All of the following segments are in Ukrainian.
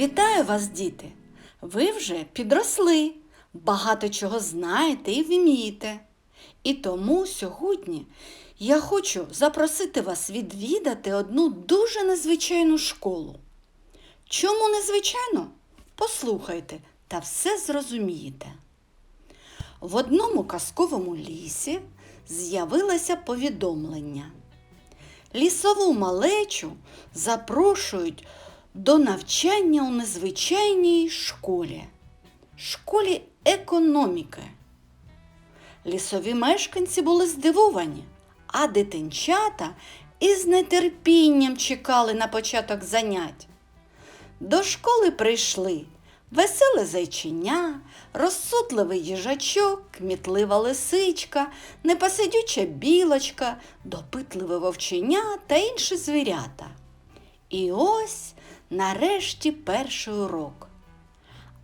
Вітаю вас, діти! Ви вже підросли, багато чого знаєте і вмієте. І тому сьогодні я хочу запросити вас відвідати одну дуже незвичайну школу. Чому незвичайно? Послухайте та все зрозумієте. В одному казковому лісі з'явилося повідомлення. Лісову малечу запрошують до навчання у незвичайній школі, школі економіки. Лісові мешканці були здивовані, а дитинчата із нетерпінням чекали на початок занять. До школи прийшли веселе зайчиня, розсудливий їжачок, кмітлива лисичка, непосидюча білочка, допитливе вовченя та інші звірята. І ось нарешті перший урок.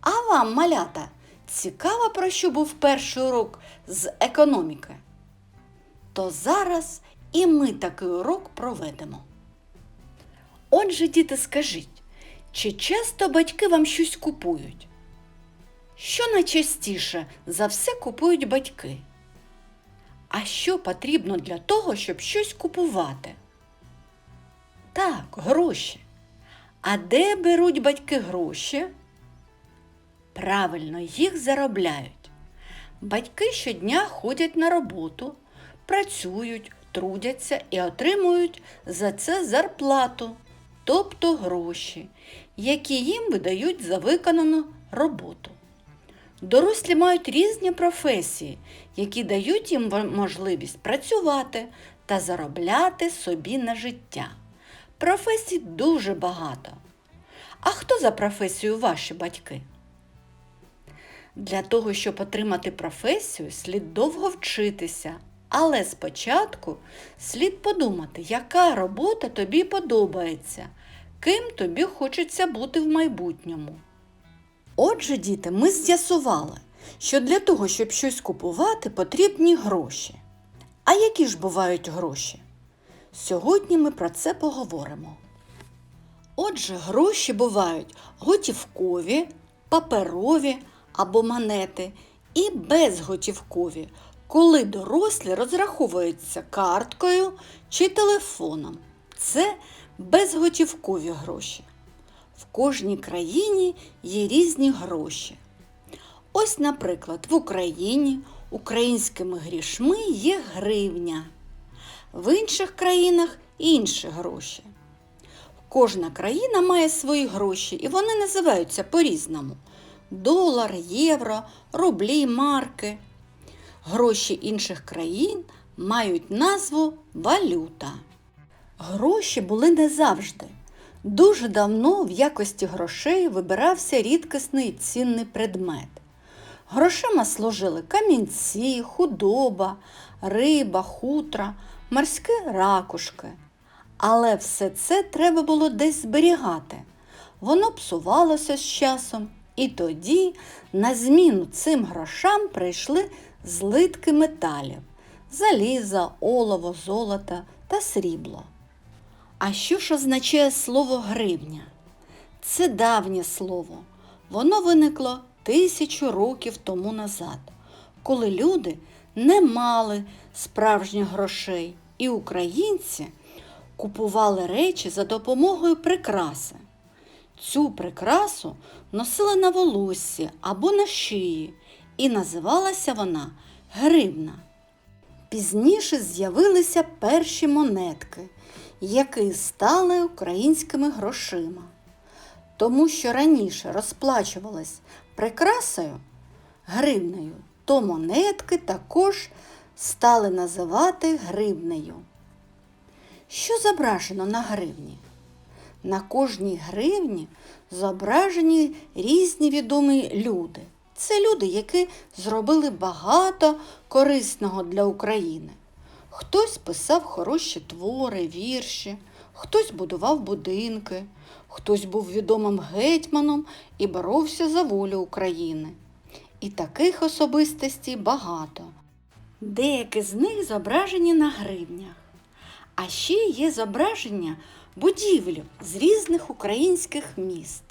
А вам, малята, цікаво, про що був перший урок з економіки? То зараз і ми такий урок проведемо. Отже, діти, скажіть, чи часто батьки вам щось купують? Що найчастіше за все купують батьки? А що потрібно для того, щоб щось купувати? Так, гроші. А де беруть батьки гроші? Правильно, їх заробляють. Батьки щодня ходять на роботу, працюють, трудяться і отримують за це зарплату, тобто гроші, які їм видають за виконану роботу. Дорослі мають різні професії, які дають їм можливість працювати та заробляти собі на життя. Професій дуже багато. А хто за професію ваші батьки? Для того, щоб отримати професію, слід довго вчитися, але спочатку слід подумати, яка робота тобі подобається, ким тобі хочеться бути в майбутньому. Отже, діти, ми з'ясували, що для того, щоб щось купувати, потрібні гроші. А які ж бувають гроші? Сьогодні ми про це поговоримо. Отже, гроші бувають готівкові, паперові або монети і безготівкові, коли дорослі розраховуються карткою чи телефоном. Це безготівкові гроші. В кожній країні є різні гроші. Ось, наприклад, в Україні українськими грішми є гривня, в інших країнах інші гроші. Кожна країна має свої гроші і вони називаються по-різному: долар, євро, рублі, марки. Гроші інших країн мають назву валюта. Гроші були не завжди. Дуже давно в якості грошей вибирався рідкісний цінний предмет. Грошима служили камінці, худоба, риба, хутра, морські ракушки. Але все це треба було десь зберігати. Воно псувалося з часом, і тоді на зміну цим грошам прийшли злитки металів заліза, олово, золота та срібло. А що ж означає слово гривня? Це давнє слово. Воно виникло тисячу років тому назад, коли люди не мали справжніх грошей, і українці купували речі за допомогою прикраси. Цю прикрасу носили на волоссі або на шиї, і називалася вона гривна. Пізніше з'явилися перші монетки, які стали українськими грошима. Тому що раніше розплачувалась прикрасою гривнею, то монетки також стали називати гривнею. Що зображено на гривні? На кожній гривні зображені різні відомі люди. Це люди, які зробили багато корисного для України. Хтось писав хороші твори, вірші, хтось будував будинки, хтось був відомим гетьманом і боровся за волю України. І таких особистостей багато. Деякі з них зображені на гривнях. А ще є зображення будівлі з різних українських міст.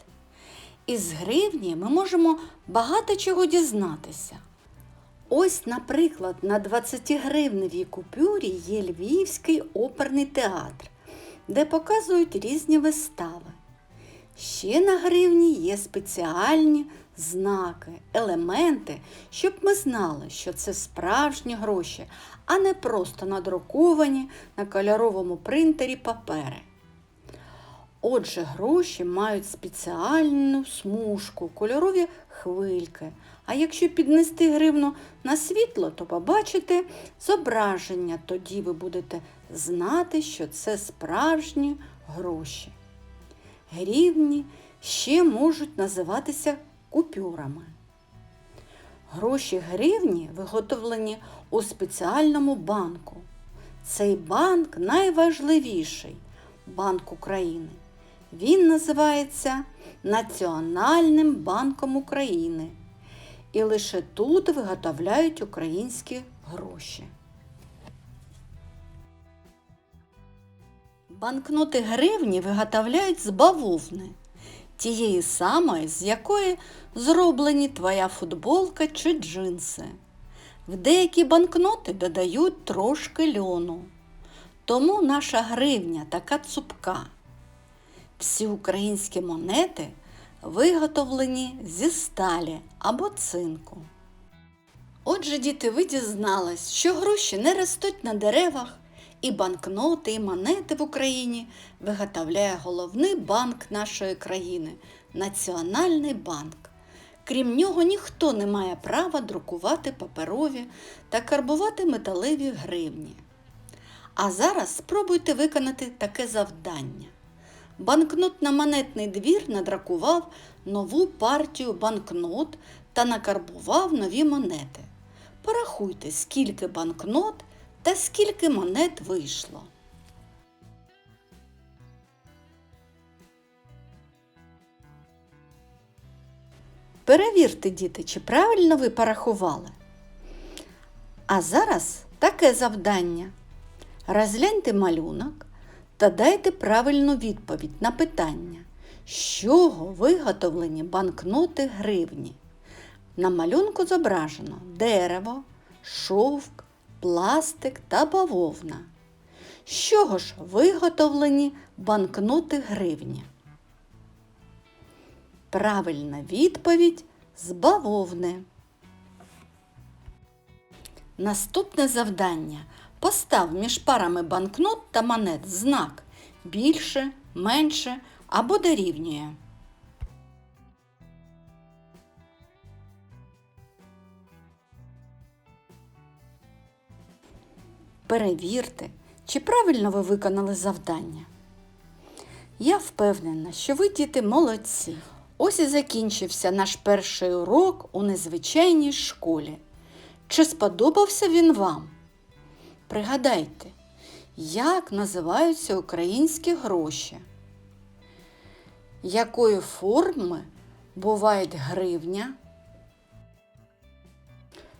Із гривні ми можемо багато чого дізнатися. Ось, наприклад, на 20-гривневій купюрі є Львівський оперний театр, де показують різні вистави. Ще на гривні є спеціальні знаки, елементи, щоб ми знали, що це справжні гроші, а не просто надруковані на кольоровому принтері папери. Отже, гроші мають спеціальну смужку, кольорові хвильки. А якщо піднести гривну на світло, то побачите зображення. Тоді ви будете знати, що це справжні гроші. Гривні ще можуть називатися купюрами. Гроші гривні виготовлені у спеціальному банку. Цей банк найважливіший банк України. Він називається Національним банком України. І лише тут виготовляють українські гроші. Банкноти гривні виготовляють з бавовни, тієї самої, з якої зроблені твоя футболка чи джинси. В деякі банкноти додають трошки льону. Тому наша гривня така цупка. Всі українські монети виготовлені зі сталі або цинку. Отже, діти, ви дізнались, що гроші не ростуть на деревах, і банкноти, і монети в Україні виготовляє головний банк нашої країни Національний банк. Крім нього, ніхто не має права друкувати паперові та карбувати металеві гривні. А зараз спробуйте виконати таке завдання. Банкнотно-монетний двір надракував нову партію банкнот та накарбував нові монети. Порахуйте, скільки банкнот та скільки монет вийшло. Перевірте, діти, чи правильно ви порахували. А зараз таке завдання. Розгляньте малюнок та дайте правильну відповідь на питання, з чого виготовлені банкноти гривні. На малюнку зображено дерево, шовк, пластик та бавовна. З чого ж виготовлені банкноти гривні? Правильна відповідь з бавовни. Наступне завдання. Постав між парами банкнот та монет знак більше, менше або дорівнює. Перевірте, чи правильно ви виконали завдання. Я впевнена, що ви діти молодці. Ось і закінчився наш перший урок у незвичайній школі. Чи сподобався він вам? Пригадайте, як називаються українські гроші? Якої форми бувають гривня?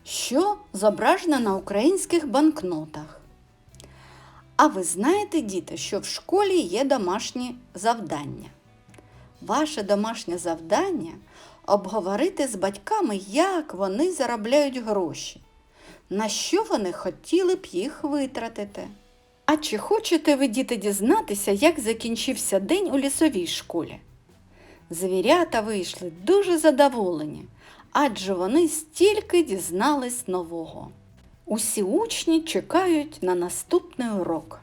Що зображено на українських банкнотах? А ви знаєте, діти, що в школі є домашні завдання? Ваше домашнє завдання обговорити з батьками, як вони заробляють гроші, на що вони хотіли б їх витратити. А чи хочете ви, діти, дізнатися, як закінчився день у лісовій школі? Звірята вийшли дуже задоволені, адже вони стільки дізнались нового. Усі учні чекають на наступний урок.